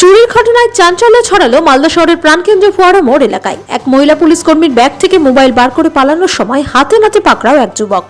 চুরির ঘটনায় চাঞ্চল্য ছড়ালো মালদা শহরের প্রাণকেন্দ্র ফোয়ারা মোড় এলাকায়। এক মহিলা পুলিশ কর্মীর ব্যাগ থেকে মোবাইল বার করে পালানোর সময় হাতে নাতে পাকড়াও এক যুবক।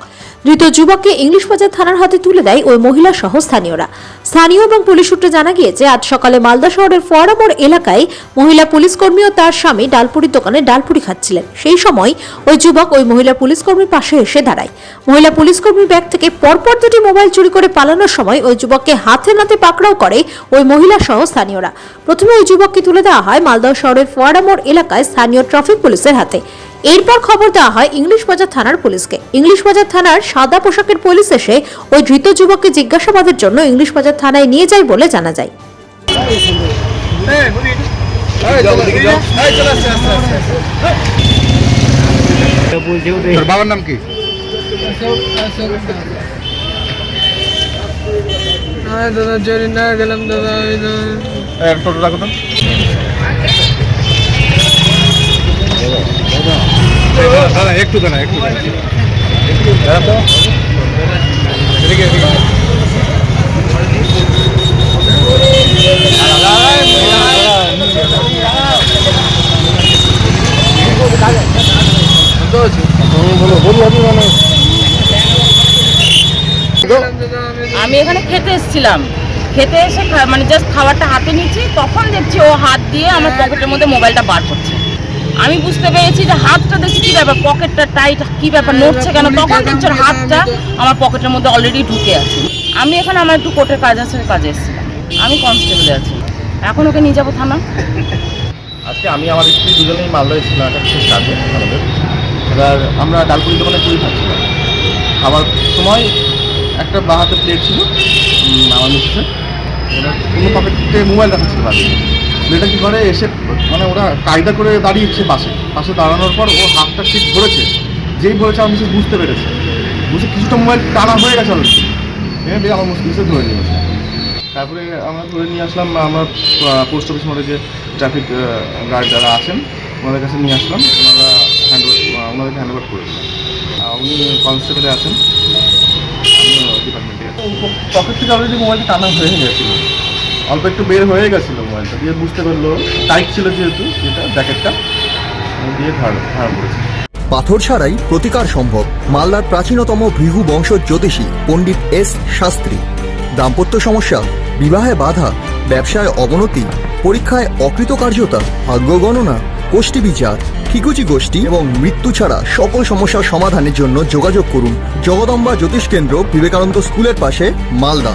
ধৃত যুবককে ইংলিশ বাজার থানার হাতে তুলে দেয় ওই মহিলা সহ স্থানীয়রা। স্থানীয় এবং পুলিশ সূত্রে জানা গিয়েছে, আজ সকালে মালদা শহরের ফোয়ারামোড় এলাকায় মহিলা পুলিশ কর্মী ও তার স্বামী ডালপুরির দোকানে ডালপুরি খাচ্ছিলেন। সেই সময় ওই যুবক ওই মহিলা পুলিশ কর্মীর পাশে এসে দাঁড়ায়। মহিলা পুলিশ কর্মীর ব্যাগ থেকে পরপর দুটি মোবাইল চুরি করে পালানোর সময় ওই যুবককে হাতে নাতে পাকড়াও করে ওই মহিলা সহ স্থানীয়রা। প্রথমে ওই যুবককে তুলে দেওয়া হয় মালদা শহরের ফোয়ারা মোড় এলাকায় স্থানীয় ট্রাফিক পুলিশের হাতে। এরপর খবর দেওয়া হয় ইংলিশ বাজার থানার পুলিশকে। ইংলিশ বাজার থানার সাদা পোশাকের পুলিশ এসে ওই ধৃত যুবককে জিজ্ঞাসাবাদের জন্য ইংলিশ বাজার থানায় নিয়ে যায় বলে জানা যায়। বাবার নাম কি? দাদা গেলাম দাদা টোটো রাখো একটু দাঁড়া একটু দাঁড়া। এদিকে। আমি এখানে খেতে এসেছিলাম। খেতে এসে মানে জাস্ট খাবারটা হাতে নিচ্ছি তখন দেখছি ও হাত দিয়ে আমার পকেটের মধ্যে মোবাইলটা বার করছে। আমি বুঝতে পেরেছি যে হাতটা দেখছি কি ব্যাপার পকেটটা টাইট কি ব্যাপার নড়ছে কেন? তখন দেখছি হাতটা আমার পকেটের মধ্যে অলরেডি ঢুকে আছে। আমি এখানে আমার একটু কোর্টের কাজ আছে কাজে এসেছিলাম। আমি কনস্টেবলে আছি। এখন ওকে নিয়ে যাব থানা আজকে আমি আমার স্ত্রী দুজনেই মালদা এসেছিলাম একটা বিশেষ কাজে আমাদের। এবার আমরা ডালপুরি দোকানে পুরি খাচ্ছিলাম। খাবার সময় একটা বা হাতে প্লেট ছিল আমার মিসেসের এবার কোনো পকেটে মোবাইল রাখা ছিল বাড়ি প্লেটটা কী করে এসে মানে ওরা কায়দা করে দাঁড়িয়েছে পাশে। পাশে দাঁড়ানোর পর ও হাতটা ঠিক ধরেছে। যেই ধরেছে আমি সে বুঝতে পেরেছে। বুঝে কিছুটা মোবাইল টানা হয়ে গেছে অলরেডি এনে দিয়ে আমার মিসেস ধরে নিয়েছে তারপরে আমরা ধরে নিয়ে আসলাম, আমরা পোস্ট অফিস মোড়ে যে ট্রাফিক গার্ড যারা আছেন, ওনাদের কাছে নিয়ে আসলাম। ওনারা হ্যান্ড ওনাদেরকে হ্যান্ড ওভার করে দিলাম উনি কনস্টেবলে আছেন। ডিপার্টমেন্টে পকেট থেকে অলরেডি মোবাইলটা টানা হয়ে গেছিল। অল্প একটু বের হয়ে গেছিল মোবাইলটা, দিয়ে বুঝতে পারল টাইট ছিল যেহেতু, যেটা জ্যাকেটটা দিয়ে ধার ধার করেছে। পাথর ছাড়াই প্রতিকার সম্ভব, মালদার প্রাচীনতম ভৃহু বংশ জ্যোতিষী পণ্ডিত এস শাস্ত্রী। দাম্পত্য সমস্যা, বিবাহে বাধা, ব্যবসায় অবনতি, পরীক্ষায় অকৃতকার্যতা, ভাগ্য গণনা, গোষ্ঠী বিচার, ঠিকুচি গোষ্ঠী এবং মৃত্যু ছাড়া সকল সমস্যার সমাধানের জন্য যোগাযোগ করুন জগদম্বা জ্যোতিষ কেন্দ্র বিবেকানন্দ স্কুলের পাশে, Malda.